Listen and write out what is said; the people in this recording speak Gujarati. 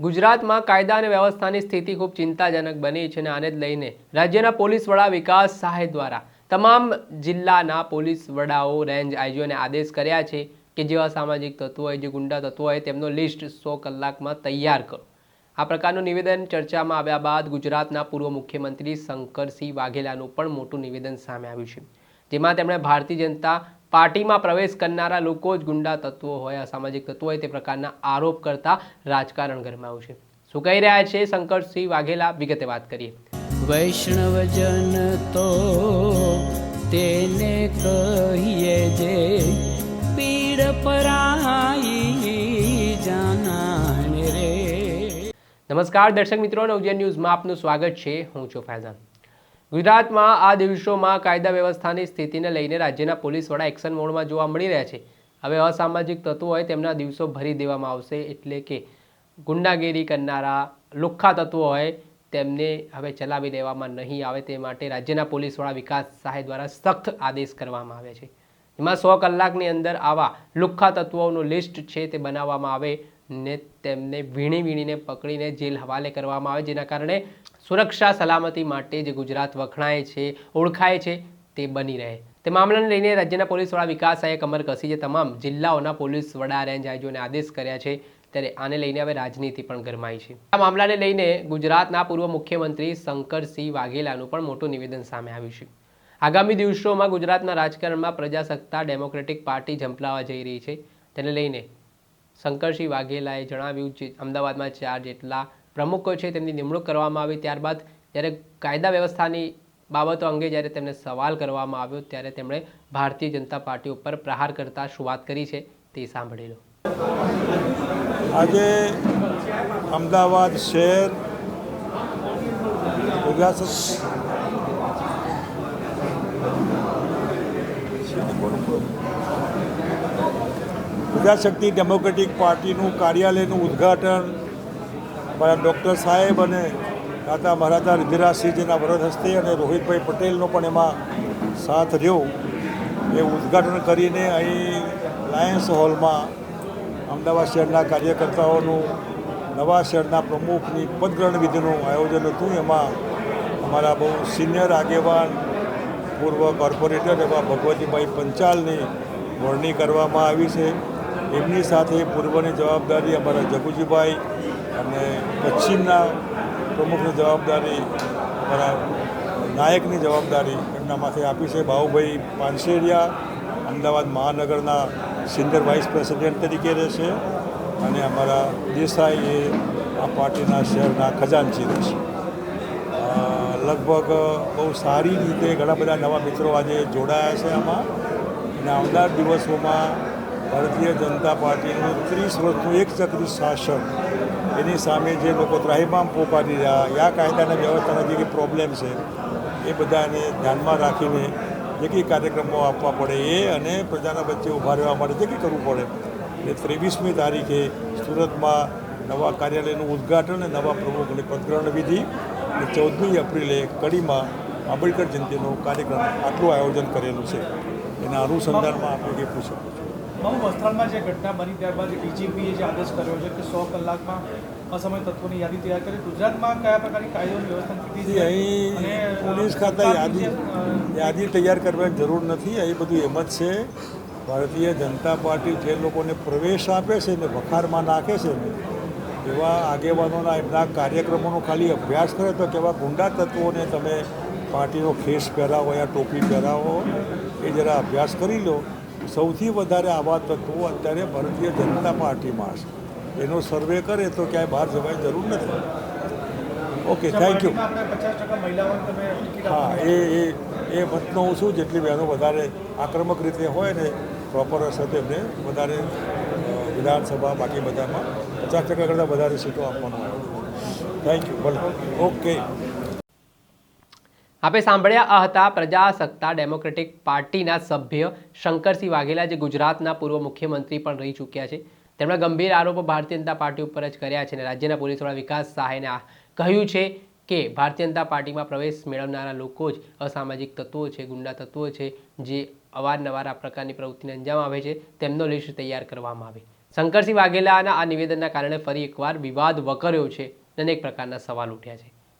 ગુજરાતમાં કાયદા અને વ્યવસ્થાની સ્થિતિ ખૂબ ચિંતાજનક બની છે અને આને જ લઈને રાજ્યના પોલીસ વડા વિકાસ સહાય દ્વારા તમામ જિલ્લાના પોલીસ વડાઓ, રેન્જ આઈજીઓને આદેશ કર્યા છે કે જેવા સામાજિક તત્વો હોય, જે ગુંડા તત્વો હોય, તેમનો લિસ્ટ સો કલાકમાં તૈયાર કરો. આ પ્રકારનું નિવેદન ચર્ચામાં આવ્યા બાદ ગુજરાતના પૂર્વ મુખ્યમંત્રી શંકરસિંહ વાઘેલાનું પણ મોટું નિવેદન સામે આવ્યું છે. જેમાં તેમણે ભારતીય જનતા પાર્ટીમાં પ્રવેશ કરનારા લોકો જ ગુંડા તત્વો હોય અસામાજિક તત્વો હોય તે પ્રકારના આરોપ કરતા રાજકારણ ગરમાયું છે. શું કહી રહ્યા છે શંકરસિંહ વાઘેલા? વિગતે વાત કરીએ. વૈષ્ણવજન તો તેને કહીએ જે પીડ પરાઈ જાનાને રે. નમસ્કાર દર્શક મિત્રો નવજન ન્યૂઝમાં આપનું સ્વાગત છે. હું છું ફૈઝાન. ગુજરાતમાં આ દિવસોમાં કાયદા વ્યવસ્થાની સ્થિતિને લઈને રાજ્યના પોલીસ વડા એક્શન મોડમાં જોવા મળી રહ્યા છે. હવે અસામાજિક તત્વો હોય તેમના દિવસો ભરી દેવામાં આવશે એટલે કે ગુંડાગીરી કરનારા લુખ્ખા તત્વો હોય તેમને હવે ચલાવી દેવામાં નહીં આવે તે માટે રાજ્યના પોલીસ વડા વિકાસ સહાય દ્વારા સખ્ત આદેશ કરવામાં આવે છે. એમાં સો કલાકની અંદર આવા લુખ્ખા તત્વોનું લિસ્ટ છે તે બનાવવામાં આવે ને તેમને વીણી વીણીને પકડીને જેલ હવાલે કરવામાં આવે જેના કારણે સુરક્ષા, સલામતી માટે જે ગુજરાત વખણાય છે, ઓળખાય છે, તે બની રહે. તે મામલાને લઈને રાજ્યના પોલીસ વડા વિકાસ સહાયે કમર કસી જે તમામ જિલ્લાઓના પોલીસ વડા, રેન્જ આઈજીઓને આદેશ કર્યા છે. ત્યારે આને લઈને હવે રાજનીતિ પણ ગરમાઈ છે. આ મામલાને લઈને ગુજરાતના પૂર્વ મુખ્યમંત્રી શંકરસિંહ વાઘેલાનું પણ મોટું નિવેદન સામે આવ્યું છે. આગામી દિવસોમાં ગુજરાતના રાજકારણમાં પ્રજાસત્તા, ડેમોક્રેટિક પાર્ટી ઝંપલાવા જઈ રહી છે. તેને લઈને શંકરસિંહ વાઘેલાએ જણાવ્યું છે, અમદાવાદમાં ચાર જેટલા પ્રમુખો છે તેમની નિમણૂક કરવામાં આવી ત્યારબાદ જ્યારે કાયદા વ્યવસ્થાની બાબતો અંગે જ્યારે તેમને સવાલ કરવામાં આવ્યો ત્યારે તેમણે ભારતીય જનતા પાર્ટી ઉપર પ્રહાર કરતા શું કરી છે તે સાંભળી લો. આજે અમદાવાદ શહેર ગુજરાત ગુજરાત શક્તિ ડેમોક્રેટિક પાર્ટીનું કાર્યાલયનું ઉદ્ઘાટન મારા ડૉક્ટર સાહેબ અને દાદા મહારાજા રુધિરાસિંહજીના વરદ હસ્તે અને રોહિતભાઈ પટેલનો પણ એમાં સાથ રહ્યો. એ ઉદ્ઘાટન કરીને અહીં લાયન્સ હોલમાં અમદાવાદ શહેરના કાર્યકર્તાઓનું, નવા શહેરના પ્રમુખની પદગ્રહણ વિધિનું આયોજન હતું. એમાં અમારા બહુ સિનિયર આગેવાન, પૂર્વ કોર્પોરેટર એવા ભગવતીભાઈ પંચાલની વરણી કરવામાં આવી છે. એમની સાથે પૂર્વની જવાબદારી અમારા જગુજીભાઈ અને પશ્ચિમના પ્રમુખની જવાબદારી અમારા નાયકની જવાબદારી એમના માથે આપી છે. બાહુભાઈ પાનસેરિયા અમદાવાદ મહાનગરના સિનિયર વાઇસ પ્રેસિડેન્ટ તરીકે રહેશે અને અમારા દેસાઈ એ આ પાર્ટીના શહેરના ખજાનચી રહેશે લગભગ બહુ સારી રીતે ઘણા બધા નવા મિત્રો આજે જોડાયા છે આમાં. અને આવનાર દિવસોમાં ભારતીય જનતા પાર્ટીનું ત્રીસ વર્ષનું એક ચક્રી શાસન એની સામે જે લોકો ત્રાહીમામ પોકારી રહ્યા, યા કાયદાના વ્યવસ્થાના જે કંઈ પ્રોબ્લેમ છે, એ બધાને ધ્યાનમાં રાખીને જે કંઈ કાર્યક્રમો આપવા પડે એ અને પ્રજાના વચ્ચે ઊભા રહેવા માટે જે કંઈ કરવું પડે. એ ત્રેવીસમી તારીખે સુરતમાં નવા કાર્યાલયનું ઉદ્ઘાટન અને નવા પ્રમુખની પદગ્રહણ વિધિ અને ચૌદમી એપ્રિલે કડીમાં આંબેડકર જયંતિનો કાર્યક્રમ આટલું આયોજન કરેલું છે. એના અનુસંધાનમાં આપણે કંઈ પૂછી શકું છો. બહુ વસ્ત્રાલમાં જે ઘટના બની ત્યારબાદ ડીજીપીએ જે આદેશ કર્યો છે કે સો કલાકમાં અસમય તત્વોની યાદી તૈયાર કરી. ગુજરાતમાં કયા પ્રકારની કાયદોની વ્યવસ્થા કીધી છે? અહીં પોલીસ ખાતા યાદી યાદી તૈયાર કરવાની જરૂર નથી. અહીં બધું એમ જ છે. ભારતીય જનતા પાર્ટી જે લોકોને પ્રવેશ આપે છે ને વખારમાં નાખે છે ને એવા આગેવાનોના એમના કાર્યક્રમોનો ખાલી અભ્યાસ કરે તો કેવા ગુંડા તત્વોને તમે પાર્ટીનો ખેસ પહેરાવો યા ટોપી પહેરાવો એ જરા અભ્યાસ કરી લો. સૌથી વધારે આવા તત્વો અત્યારે ભારતીય જનતા પાર્ટીમાં છે. એનો સર્વે કરે તો ક્યાંય બહાર જવાની જરૂર નથી. ઓકે થેન્ક યુ હા, એ એ એ મતનો હું છું, જેટલી બહેનો વધારે આક્રમક રીતે હોય ને પ્રોપર હશે તેમને વધારે વિધાનસભા, બાકી બધામાં પચાસ ટકા કરતાં વધારે સીટો આપવાનું થેન્ક યુ ભલે. ઓકે આપણે સાંભળ્યા હતા પ્રજાસત્તા ડેમોક્રેટિક પાર્ટીના સભ્ય શંકરસિંહ વાઘેલા જે ગુજરાતના પૂર્વ મુખ્યમંત્રી પણ રહી ચૂક્યા છે. તેમણે ગંભીર આરોપો ભારતીય જનતા પાર્ટી ઉપર જ કર્યા છે અને રાજ્યના પોલીસ વડા વિકાસ સહાયને કહ્યું છે કે, ભારતીય જનતા પાર્ટીમાં પ્રવેશ મેળવનારા લોકો જ અસામાજિક તત્વો છે, ગુંડા તત્વો છે, જે અવારનવાર આ પ્રકારની પ્રવૃત્તિને અંજામ આવે છે. તેમનો લિસ્ટ તૈયાર કરવામાં આવે. શંકરસિંહ વાઘેલાના આ નિવેદનના કારણે ફરી એકવાર વિવાદ વકર્યો છે અને અનેક પ્રકારના સવાલ ઉઠ્યા છે.